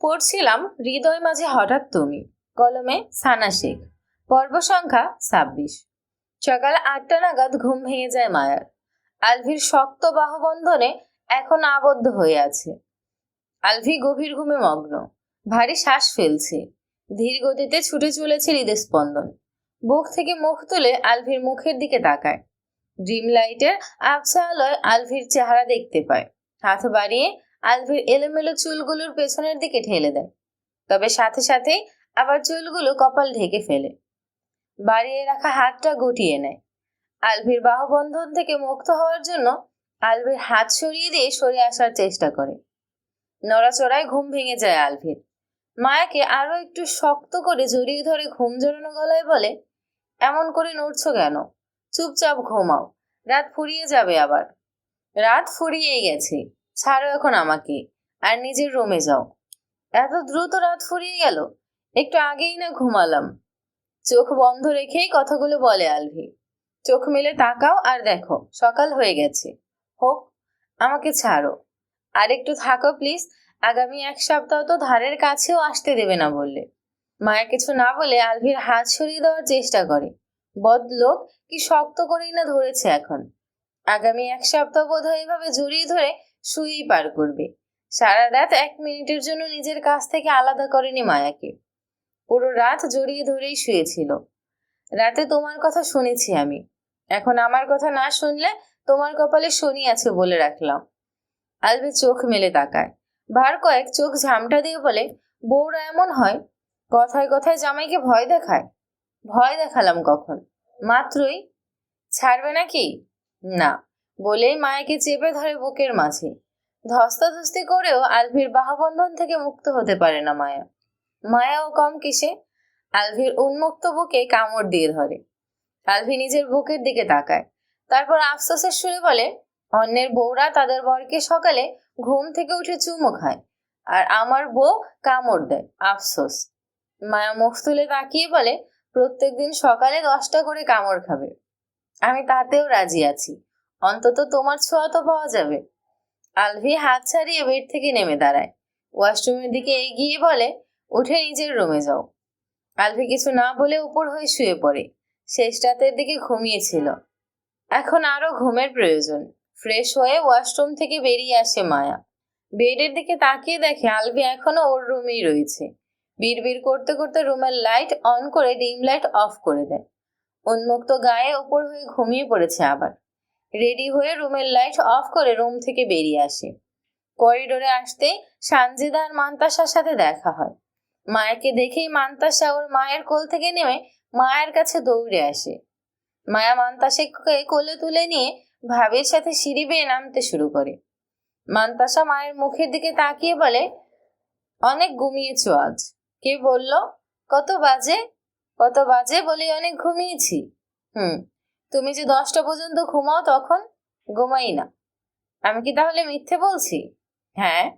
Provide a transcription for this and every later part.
পড়ছিলাম হৃদয় মাঝে হঠাৎ তুমি। কলমে সানা শেখ। পর্ব সংখ্যা ছাব্বিশ। সকাল আটটা নাগাদ ঘুম ভেঙে যায় মায়ার। আলভির শক্ত বাহুবন্ধনে এখন আবদ্ধ হয়ে আছে। আলভি গভীর ঘুমে মগ্ন। ভারী শ্বাস ফেলছে। ধীর গতিতে ছুটে চলেছে হৃদস্পন্দন বুক থেকে মুখ তুলে আলভির মুখের দিকে তাকায়। ড্রিম লাইটের আবছা আলোয় আলভির চেহারা দেখতে পায়। হাত বাড়িয়ে আলভির এলোমেলো চুলগুলোর পেছনের দিকে ঠেলে দেয়। তবে সাথে সাথেই আবার চুলগুলো কপাল ঢেকে ফেলে। বাড়িয়ে রাখা হাতটা গুটিয়ে নেয়। আলভির বাহুবন্ধন থেকে মুক্ত হওয়ার জন্য আলভির হাত সরিয়ে দিয়ে সরে আসার চেষ্টা করে। নড়াচড়ায় ঘুম ভেঙে যায় আলভির। মায়াকে আরও একটু শক্ত করে জড়িয়ে ধরে ঘুম জড়ানো গলায় বলে, এমন করে নড়ছো কেন? চুপচাপ ঘুমাও। রাত ফুরিয়ে যাবে আবার। রাত ফুরিয়েই গেছে। ছাড়ো এখন আমাকে, আর নিজের রুমে যাও। এত দ্রুত রাত ফুরিয়ে গেল, একটু আগেই না ঘুমালাম। চোখ বন্ধ রেখেই কথাগুলো বলে আলভি। চোখ মেলে তাকাও আর দেখো, সকাল হয়ে গেছে। হোক, আমাকে ছাড়ো। আর একটু থাকো প্লিজ আগামী এক সপ্তাহ তো ধারের কাছেও আসতে দেবে না বললে। মায়া কিছু না বলে আলভির হাত সরিয়ে দেওয়ার চেষ্টা করে। বদলোক কি শক্ত করেই না ধরেছে এখন। আগামী এক সপ্তাহ বোধ হয় এভাবে জড়িয়ে ধরে শুয়েই পার করবে। সারা রাত এক মিনিটের জন্য নিজের কাছ থেকে আলাদা করেনি মায়াকে। পুরো রাত জড়িয়ে ধরেই শুয়েছিল। রাতে তোমার কথা শুনেছি আমি। এখন আমার কথা না শুনলে তোমার কপালে শনি আছে বলে রাখলাম। আলবে চোখ মেলে তাকায়। বার কয়েক চোখ ঝামটা দিয়ে বলে, বউরা এমন হয়? কথায় কথায় জামাইকে ভয় দেখায়? ভয় দেখালাম কখন? মাত্রই? ছাড়বে নাকি? না। বলেই মায়াকে চেপে ধরে বুকের মাঝে। ধস্তাধস্তি করেও আলভির বাহবন্ধন থেকে মুক্ত হতে পারে না মায়া। মায়াও কম কিসে, আলভির উন্মুক্ত বুকে কামড় দিয়ে ধরে। আলভি নিজের বুকের দিকে তাকায়। তারপর আফসোসের সুরে বলে, অন্যের বউরা তাদের বরকে সকালে ঘুম থেকে উঠে চুমো খায়, আর আমার বউ কামড় দেয়। আফসোস। মায়া মুখ তুলে তাকিয়ে বলে, প্রত্যেকদিন সকালে দশটা করে কামড় খাবে। আমি তাতেও রাজি আছি। অন্তত তোমার ছোঁয়া তো পাওয়া যাবে। আলভি হাত ছাড়িয়ে বেড থেকে নেমে দাঁড়ায়। ওয়াশরুমের দিকে এগিয়ে বলে, উঠে নিজের রুমে যাও। আলভি কিছু না বলে উপর হয়ে শুয়ে পড়ে। শেষ রাতের দিকে ঘুমিয়েছিল। এখন আরও ঘুমের প্রয়োজন। ফ্রেশ হয়ে ওয়াশরুম থেকে বেরিয়ে আসে মায়া। বেডের দিকে তাকিয়ে দেখে আলভি এখনও ওর রুমেই রয়েছে। বিড়বিড় করতে করতে রুমের লাইট অন করে ডিম লাইট অফ করে দেয়। উন্মুক্ত গায়ে ওপর হয়ে ঘুমিয়ে পড়েছে আবার। রেডি হয়ে রুমের লাইট অফ করে রুম থেকে বেরিয়ে আসে। করিডোরে আসতে সানজিদা আর মান্তাসার সাথে দেখা হয়। মায়াকে দেখেই মান্তাসা ওর মায়ের কোল থেকে নেমে মায়ের কাছে দৌড়ে আসে। মায়া মান্তাসাকে কোলে তুলে নিয়ে ভাবের সাথে সিঁড়ি বেয়ে নামতে শুরু করে। মান্তাসা মায়ের মুখের দিকে তাকিয়ে বলে, অনেক ঘুমিয়েছ আজ? কে বলল, কত বাজে? কত বাজে বলি অনেক ঘুমিয়েছি। হুম তুমি যে দশটা পর্যন্ত ঘুমাও তখন ঘুমাই না। আমি কি তাহলে মিথ্যে বলছি? হ্যাঁ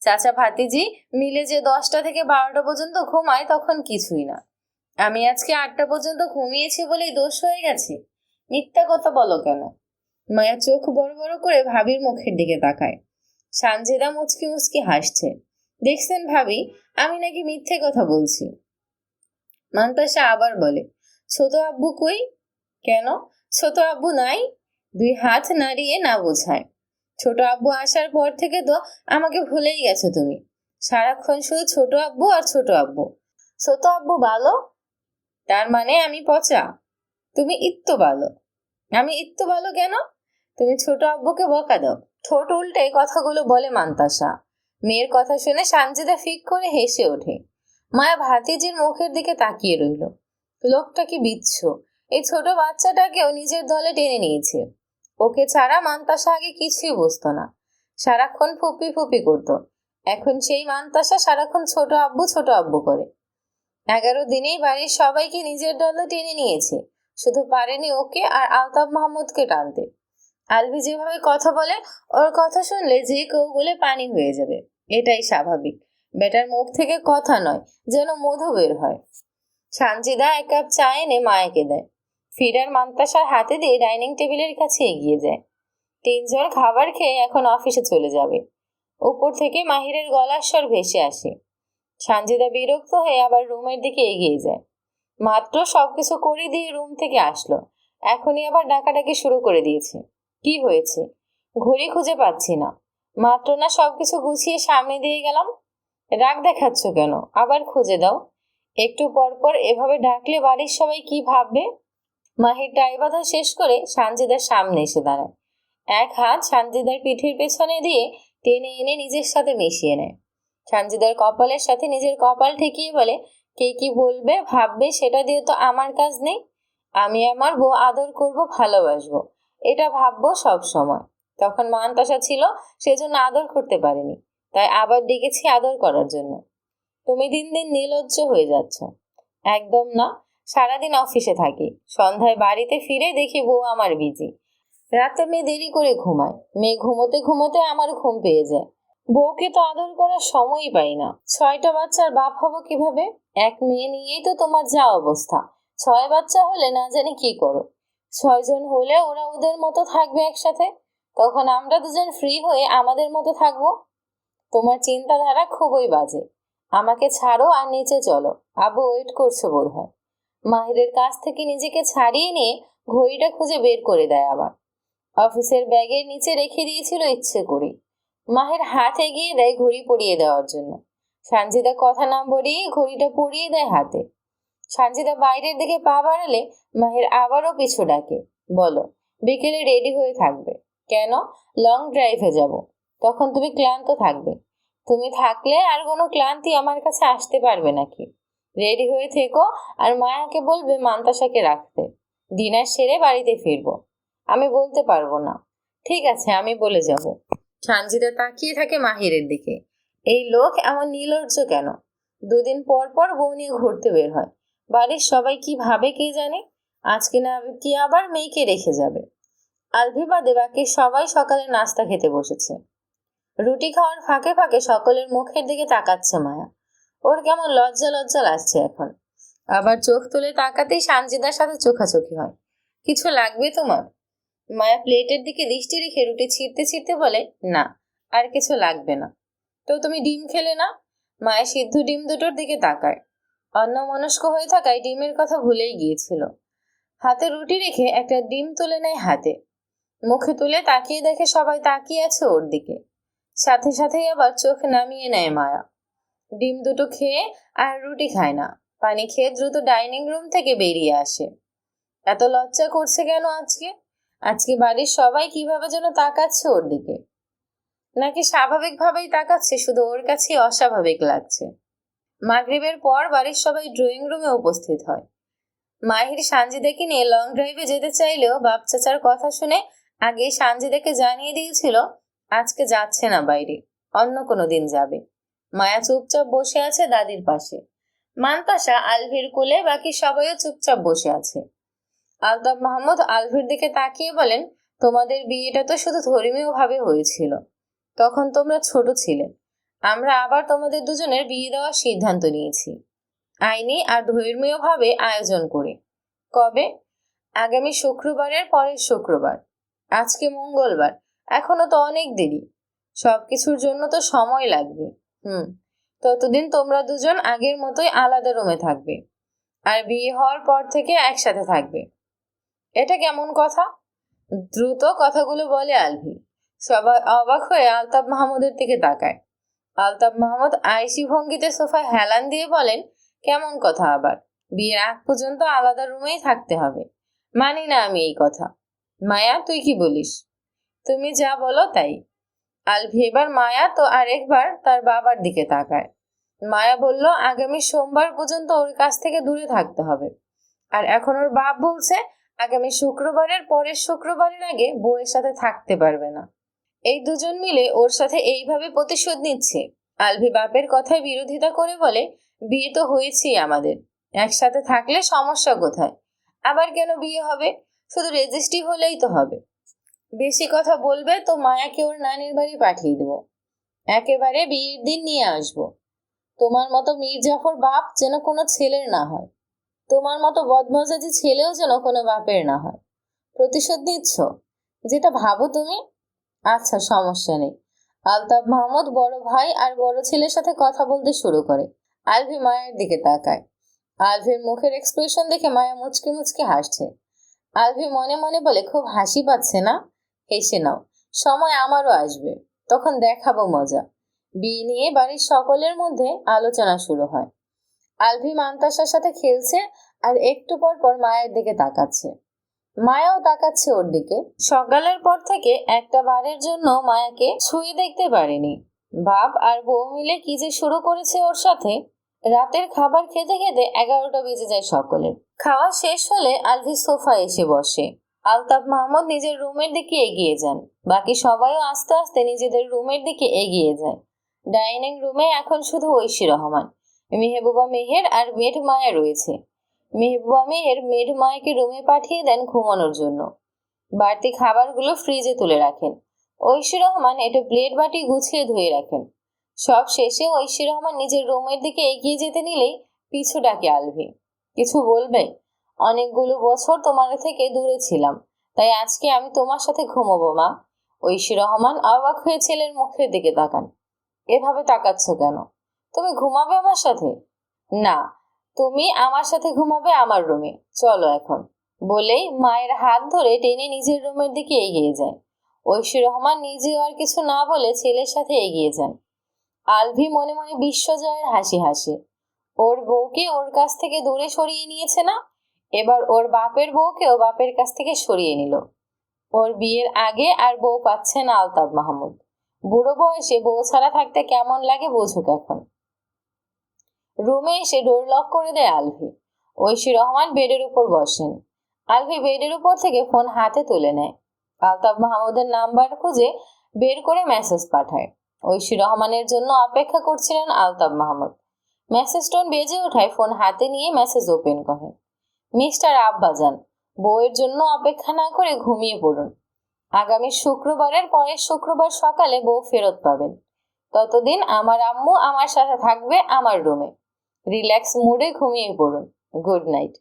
চাচা ভাতিজি মিলে যে দশটা থেকে বারোটা পর্যন্ত ঘুমায় তখন কিছুই না। আমি আজকে আটটা পর্যন্ত ঘুমিয়েছি বলেই দোষ হয়ে গেছে। মিথ্যা কথা বলো কেন? মায়া চোখ বড় বড় করে ভাবির মুখের দিকে তাকায়। সানজেদা মুচকি মুচকি হাসছে। দেখছেন ভাবি, আমি নাকি মিথ্যে কথা বলছি। মান্তাসা আবার বলে, ছোট আব্বু কই? কেন? ছোট আব্বু নাই? দুই হাত নাড়িয়ে না বোঝায়। ছোট আব্বু আসার পর থেকে তো আমাকে ভুলেই গেছো তুমি। সারাক্ষণ শুধু ছোট আব্বু আর ছোট আব্বু। ছোট আব্বু ভালো? তার মানে আমি পচা? তুমি ইত্য ভালো। আমি ইত্তো ভালো কেন? তুমি ছোট আব্বুকে বকা দাও। ঠোঁট উল্টে কথাগুলো বলে মান্তাসা। মেয়ের কথা শুনে সানজিদা ফিক করে হেসে ওঠে। মায়া ভাতিজির মুখের দিকে তাকিয়ে রইল। লোকটা কি বিচ্ছ? এই ছোট বাচ্চাটাকেও নিজের দলে টেনে নিয়েছে। ওকে ছাড়া মান্তাসা আগে কিছুই বুঝতো না। সারাক্ষণ ফুপি ফুপি করতো। এখন সেই মান্তাসা সারাক্ষণ ছোট আব্বু ছোট আব্বু করে। এগারো দিনেই বাড়ির সবাইকে নিজের দলে টেনে নিয়েছে। শুধু পারেনি ওকে আর আলতাফ মাহমুদকে টানতে। আলভি যেভাবে কথা বলে, ওর কথা শুনলে যে কেউ বলে পানি হয়ে যাবে। এটাই স্বাভাবিক। বেটার মুখ থেকে কথা নয়, যেন মধু বের হয়। সানজিদা এক কাপ চা এনে মায়েকে দেয়। ফিরার মান্তাসার হাতে দিয়ে ডাইনিং টেবিলের কাছে এগিয়ে যায়। তিনজন খাবার খেয়ে এখন অফিসে চলে যাবে। উপর থেকে মাহিরের গলার স্বর ভেসে আসে। সানজিদা বিরক্ত হয়ে আবার রুমের দিকে এগিয়ে যায়। মাত্র সবকিছু করে দিয়ে রুম থেকে আসলো। এখনই আবার ডাকাডাকি শুরু করে দিয়েছে। কি হয়েছে? ঘড়ি খুঁজে পাচ্ছি না। মাত্র না সবকিছু গুছিয়ে সামনে দিয়ে গেলাম? রাগ দেখাচ্ছ কেন? আবার খুঁজে দাও। একটু পর পর এভাবে ডাকলে বাড়ির সবাই কি ভাববে? মাহির টাই বাঁধা শেষ করে সানজিদার সামনে এসে দাঁড়ায়। এক হাত সানজিদার পিঠের পেছনে দিয়ে টেনে এনে নিজের সাথে মিশিয়ে নেয়। সানজিদার কপালের সাথে নিজের কপাল ঠেকিয়ে বলে, কে কি বলবে, ভাববে, সেটা দিয়ে তো আমার কাজ নেই। আমি আমার বউ আদর করব, ভালোবাসবো। এটা ভাববো সব সময়। তখন মানতাসা ছিল, সেজন্য আদর করতে পারেনি। তাই আবার ডেকেছি আদর করার জন্য। তুমি দিন দিন নির্লজ্জ হয়ে যাচ্ছ। একদম না। সারাদিন অফিসে থাকি। সন্ধ্যায় বাড়িতে ফিরে দেখি বউ আমার বিজি রাতে মেয়ে দেরি করে ঘুমায়। মেয়ে ঘুমোতে ঘুমোতে আমার ঘুম পেয়ে যায়। বউকে তো আদর করার সময়ই পাই না। ছয়টা বাচ্চার বাপ হব কীভাবে? এক মেয়ে নিয়েই তো তোমার যা অবস্থা। ছয় বাচ্চা হলে না জানি কি করো। ছয়জন হলে ওরা ওদের মতো থাকবে একসাথে? তখন আমরা দুজন ফ্রি হয়ে আমাদের মতো থাকব? তোমার চিন্তাধারা খুবই বাজে। আমাকে ছাড়ো আর নিচে চলো। আবু ওয়েট করছ বোধ হয় মাহিরের কাছ থেকে নিজেকে ছাড়িয়ে নিয়ে ঘড়িটা খুঁজে বের করে দেয় আবার। অফিসের ব্যাগের নিচে রেখে দিয়েছিল ইচ্ছে করে। মাহের হাত এগিয়ে দেয় ঘড়ি পরিয়ে দেওয়ার জন্য। সানজিদা কথা না বলিয়ে ঘড়িটা পরিয়ে দেয় হাতে। সানজিদা বাইরের দিকে পা বাড়ালে মাহের আবারও পিছু ডাকে, বলো, বিকেলে রেডি হয়ে থাকবে। কেন? লং ড্রাইভে যাব। তখন তুমি ক্লান্ত থাকবে। তুমি থাকলে আর কোনো ক্লান্তি আমার কাছে আসতে পারবে নাকি? রেডি হয়ে থেকো আর মায়াকে বলবে মান্তাসাকে রাখতে। ডিনার সেরে বাড়িতে ফিরবো। আমি বলতে পারব না। ঠিক আছে, আমি বলে যাব। সানজিদা তাকিয়ে থাকে মাহিরের দিকে। এই লোক এমন নির্লজ্জ কেন? দুদিন পর পর বউ নিয়ে ঘুরতে বের হয়। বাড়ির সবাই কি ভাবে কে জানে? আজকে না কি আবার মেয়েকে রেখে যাবে? আলভি বাদে বাকি সবাই সকালে নাস্তা খেতে বসেছে। রুটি খাওয়ার ফাঁকে ফাঁকে সকলের মুখের দিকে তাকাচ্ছে মায়া। ওর কেমন লজ্জা লজ্জা লাগছে এখন। আবার চোখ তুলে তাকাতেই সানজিদার সাথে চোখাচোখি হয়। কিছু লাগবে তোমার? মায়া প্লেটের দিকে দৃষ্টি রেখে রুটি ছিঁড়তে ছিঁড়তে বলে, না, আর কিছু লাগবে না। তো তুমি ডিম খেলে না? মায়ের সিদ্ধ ডিম দুটোর দিকে তাকায়। অন্য মনস্ক হয়ে থাকায় ডিমের কথা ভুলেই গিয়েছিল। হাতে রুটি রেখে একটা ডিম তুলে নেয় হাতে। মুখে তুলে তাকিয়ে দেখে সবাই তাকিয়ে আছে ওর দিকে। সাথে সাথেই আবার চোখ নামিয়ে নেয় মায়া। ডিম দুটো খেয়ে আর রুটি খায় না। পানি খেয়ে দ্রুত ডাইনিং রুম থেকে বেরিয়ে আসে। এত লজ্জা করছে কেন আজকে? আজকে বাড়ির সবাই কীভাবে যেন তাকাচ্ছে ওর দিকে? নাকি স্বাভাবিকভাবেই তাকাচ্ছে, শুধু ওর কাছেই অস্বাভাবিক লাগছে? মাগরিবের পর বাড়ির সবাই ড্রয়িং রুমে উপস্থিত হয়। মাহির সানজিদাকে নিয়ে লং ড্রাইভে যেতে চাইলেও বাপ চাচার কথা শুনে আগে সানজিদাকে জানিয়ে দিয়েছিল, আজকে যাচ্ছে না বাইরে, অন্য কোনো দিন যাবে। মায়া চুপচাপ বসে আছে দাদির পাশে। মানতাসা আলভির কোলে, বাকি সবাইও চুপচাপ বসে আছে। আলতাফ মাহমুদ আলভির দিকে তাকিয়ে বলেন, তোমাদের বিয়েটা তো শুধু ধর্মীয় ভাবে হয়েছিল। তখন তোমরা ছোট ছিলে। আমরা আবার তোমাদের দুজনের বিয়ে দেওয়ার সিদ্ধান্ত নিয়েছি। আইনি আর ধর্মীয় ভাবে আয়োজন করে। কবে? আগামী শুক্রবারের পরের শুক্রবার। আজকে মঙ্গলবার। এখনও তো অনেক দেরি। সবকিছুর জন্য তো সময় লাগবে। হুম, ততদিন তোমরা দুজন আগের মতোই আলাদা রুমে থাকবে আর বিয়ে হওয়ার পর থেকে একসাথে থাকবে। এটা কেমন কথা? দ্রুত কথাগুলো বলে আলভি। সবাই অবাক হয়ে আলতাফ মাহমুদের দিকে তাকায়। আলতাফ মাহমুদ আইসি ভঙ্গিতে সোফায় হেলান দিয়ে বলেন, কেমন কথা আবার? বিয়ের আগ পর্যন্ত আলাদা রুমেই থাকতে হবে। মানি না আমি এই কথা। মায়া, তুই কি বলিস? তুমি যা বলো তাই। আলভি এবার মায়া তো আরেকবার তার বাবার দিকে তাকায়। মায়া বলল, আগামী সোমবার পর্যন্ত ওর কাছ থেকে দূরে থাকতে হবে। আর এখন ওর বাপ বলছে, আগামী শুক্রবারের পরের শুক্রবারের আগে বউয়ের সাথে থাকতে পারবে না। এই দুজন মিলে ওর সাথে এইভাবে প্রতিশোধ নিচ্ছে। আলভি বাপের কথায় বিরোধিতা করে বলে, বিয়ে তো হয়েছেই আমাদের। একসাথে থাকলে সমস্যা কোথায়? আবার কেন বিয়ে হবে? শুধু রেজিস্ট্রি হলেই তো হবে। বেশি কথা বলবে তো মায়াকে ওর নানির বাড়ি পাঠিয়ে দেবো। একেবারে বিয়ের দিন নিয়ে আসব। তোমার মতো মীর জাফর বাপ যেন কোনো ছেলের না হয়। তোমার মতো বদমজাজি ছেলেও যেন কোনো বাপের না হয়। প্রতিশোধ নিচ্ছ? যেটা ভাবো তুমি? আচ্ছা সমস্যা নেই। আলতাফ মাহমুদ বড় ভাই আর বড় ছেলের সাথে কথা বলতে শুরু করে। আলভি মায়ের দিকে তাকায়। আলভির মুখের এক্সপ্রেশন দেখে মায়া মুচকি মুচকি হাসছে। আলভি মনে মনে বলে, খুব হাসি পাচ্ছে না? হেসে নাও। সময় আমারও আসবে। তখন দেখাবো মজা। বিয়ে নিয়ে বাড়ির সকলের মধ্যে আলোচনা শুরু হয়। আলভি মান্তাসার সাথে খেলছে আর একটু পর পর মায়ের দিকে তাকাচ্ছে। মায়াও তাকাচ্ছে ওর দিকে। সকালের পর থেকে একটা বারের জন্য মায়াকে ছুঁয়ে দেখতে পারেনি। বাপ আর বউ মিলে কি যে শুরু করেছে ওর সাথে, রাতের খাবার খেতে খেতে এগারোটা বেজে যায় সকলের। খাওয়া শেষ হলে আলভি সোফা এসে বসে। আলতাফ মাহমুদ নিজের রুমের দিকে এগিয়ে যান। বাকি সবাইও আস্তে আস্তে নিজেদের রুমের দিকে এগিয়ে যায়। ডাইনিং রুমে এখন শুধু ঐশী রহমান, মেহবুবা মেহের আর মেড মায়া রয়েছে। মেহবুবা মেহের মেড মায়াকে রুমে পাঠিয়ে দেন ঘুমানোর জন্য। বাড়তি খাবারগুলো ফ্রিজে তুলে রাখেন। ঐশী রহমান এটা প্লেট বাটি গুছিয়ে ধুয়ে রাখেন। সব শেষে ঐশী রহমান নিজের রুমের দিকে এগিয়ে যেতে নিলেই পিছু ডাকে আলভি। কিছু বলবে? অনেকগুলো বছর তোমার থেকে দূরে ছিলাম। তাই আজকে আমি তোমার সাথে ঘুমোবো, মা। ঐশী রহমান অবাক হয়ে ছেলের মুখের দিকে তাকান। এভাবে তাকাচ্ছ কেন? তুমি ঘুমাবে আমার সাথে? না, তুমি আমার সাথে ঘুমাবে আমার রুমে চলো এখন। বলেই মায়ের হাত ধরে টেনে নিজের রুমের দিকে এগিয়ে যায়। ঐশী রহমান নিজেও আর কিছু না বলে ছেলের সাথে এগিয়ে যান। আলভি মনে মনে বিশ্বজয়ের হাসি হাসি। ওর বউকে ওর কাছ থেকে দূরে সরিয়ে নিয়েছে না? এবার ওর বাপের বউকেও বাপের কাছ থেকে সরিয়ে নিল। ওর বিয়ের আগে আর বউ পাচ্ছে না আলতাব মাহমুদ। বুড়ো বয়সে বউ ছাড়া থাকতে কেমন লাগে বোঝুক এখন। রুমে এসে ডোর লক করে দেয় আলভি। ঐশী রহমান বেডের উপর বসেন। আলভি বেডের উপর থেকে ফোন হাতে তুলে নেয়। আলতাব মাহমুদের নাম্বার খুঁজে বের করে মেসেজ পাঠায়। ঐশী রহমানের জন্য অপেক্ষা করছিলেন আলতাব মাহমুদ। মেসেজ টোন বেজে ওঠায় ফোন হাতে নিয়ে মেসেজ ওপেন করেন মিস্টার আব্বাজান, বউয়ের জন্য অপেক্ষা না করে ঘুমিয়ে পড়ুন। আগামী শুক্রবারের পরের শুক্রবার সকালে বউ ফেরত পাবেন। ততদিন আমার আম্মু আমার সাথে থাকবে আমার রুমে। রিল্যাক্স মুডে ঘুমিয়ে পড়ুন। Good night.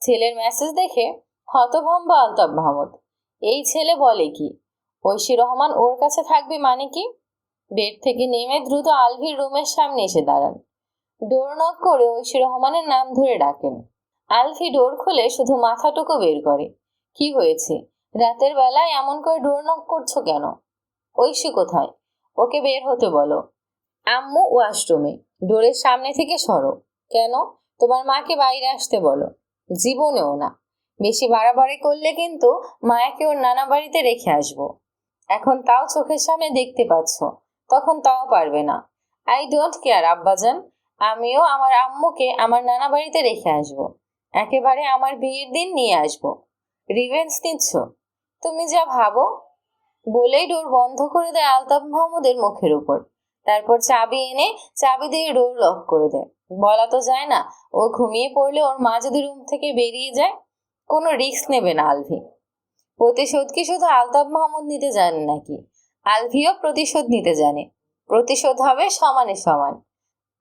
ছেলের মেসেজ দেখে হতভম্ব আলতাব মাহমুদ। এই ছেলে বলে কি? ঐশী রহমান ওর কাছে থাকবে মানে কি? বেড থেকে নেমে দ্রুত আলভির রুমের সামনে এসে দাঁড়ান। ডোর নক করে ঐশী রহমানের নাম ধরে ডাকেন। আলফি ডোর খুলে শুধু মাথাটুকু বের করে। কি হয়েছে? রাতের বেলায় এমন করে ডোর নক করছ কেন? ঐশী কোথায়? ওকে বের হতে বলো। আম্মু, ওয়াশরুমে। ডোরের সামনে থেকে সরো। কেন? তোমার মাকে বাইরে আসতে বলো। জীবনেও না। বেশি বাড়াবাড়ি করলে কিন্তু মায়াকে ওর নানা বাড়িতে রেখে আসব। এখন তাও চোখের সামনে দেখতে পাচ্ছ। তখন তাও পারবে না। আই ডোন্ট কেয়ার, আব্বাজান। আমিও আমার আম্মুকে আমার নানা বাড়িতে রেখে আসব। একেবারে আমার বিয়ের দিন নিয়ে আসব। রিভেন্স নিচ্ছ। তুমি যা ভাবো। বলেই ডোর বন্ধ করে দেয় আলতাফ মাহমুদের মুখের উপর। তারপর চাবি এনে চাবি দিয়ে ডোর লক করে দেয়। বলা তো যায় না, ও ঘুমিয়ে পড়লে ওর মা যদি রুম থেকে বেরিয়ে যায়, কোনো রিস্ক নেবে না আলভি। প্রতিশোধ কি শুধু আলতাফ মাহমুদ নিতে জানে নাকি? আলভিও প্রতিশোধ নিতে জানে। প্রতিশোধ হবে সমানে সমান।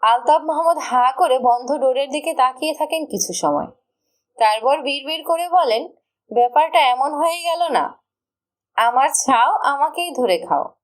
আলতাফ মাহমুদ হা করে বন্ধ ডোরের দিকে তাকিয়ে থাকেন কিছু সময়। তারপর বিড়বিড় করে বলেন ব্যাপারটা এমন হয়ে গেল না। আমার ছাও আমাকেই ধরে খাও।